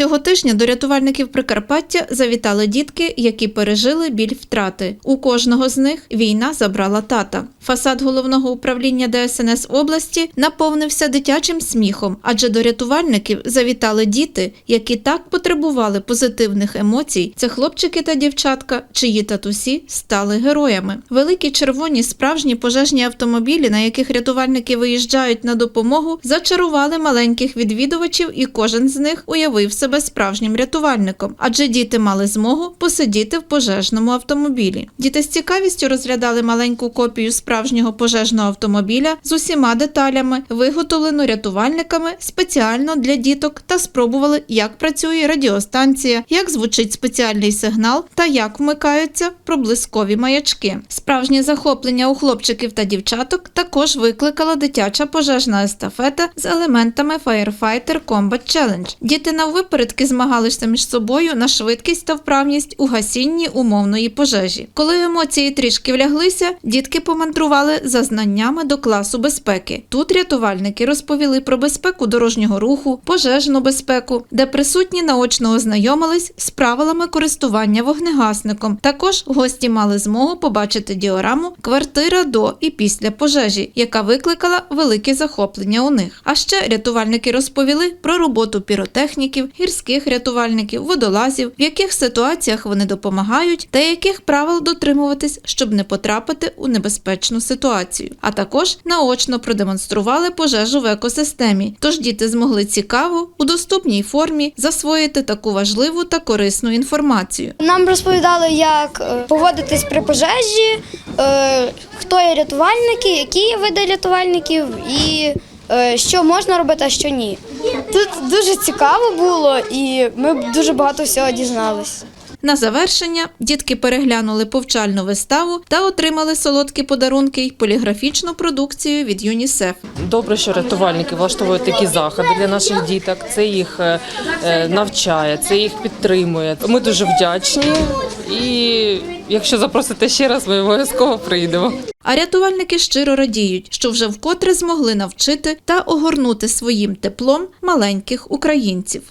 Цього тижня до рятувальників Прикарпаття завітали дітки, які пережили біль втрати. У кожного з них війна забрала тата. Фасад головного управління ДСНС області наповнився дитячим сміхом, адже до рятувальників завітали діти, які так потребували позитивних емоцій. Це хлопчики та дівчатка, чиї татусі стали героями. Великі червоні справжні пожежні автомобілі, на яких рятувальники виїжджають на допомогу, зачарували маленьких відвідувачів, і кожен з них уявив себе справжнім рятувальником, адже діти мали змогу посидіти в пожежному автомобілі. Діти з цікавістю розглядали маленьку копію справжнього пожежного автомобіля з усіма деталями, виготовлену рятувальниками спеціально для діток, та спробували, як працює радіостанція, як звучить спеціальний сигнал та як вмикаються проблискові маячки. Справжнє захоплення у хлопчиків та дівчаток також викликала дитяча пожежна естафета з елементами Firefighter Combat Challenge. Діти наввипередки змагалися між собою на швидкість та вправність у гасінні умовної пожежі. Коли емоції трішки вляглися, дітки помандрували за знаннями до класу безпеки. Тут рятувальники розповіли про безпеку дорожнього руху, пожежну безпеку, де присутні наочно ознайомились з правилами користування вогнегасником. Також гості мали змогу побачити діораму квартира до і після пожежі, яка викликала велике захоплення у них. А ще рятувальники розповіли про роботу піротехніків, гірських рятувальників, водолазів, в яких ситуаціях вони допомагають та яких правил дотримуватись, щоб не потрапити у небезпечну ситуацію. А також наочно продемонстрували пожежу в екосистемі. Тож діти змогли цікаво у доступній формі засвоїти таку важливу та корисну інформацію. Нам розповідали, як е, поводитись при пожежі, е, хто є рятувальники, які є види рятувальників і е, що можна робити, а що ні. Тут дуже цікаво було і ми дуже багато всього дізналися. На завершення дітки переглянули повчальну виставу та отримали солодкі подарунки й поліграфічну продукцію від ЮНІСЕФ. Добре, що рятувальники влаштовують такі заходи для наших діток. Це їх е, е, навчає, це їх підтримує. Ми дуже вдячні. І якщо запросите ще раз, ми обов'язково прийдемо. А рятувальники щиро радіють, що вже вкотре змогли навчити та огорнути своїм теплом маленьких українців.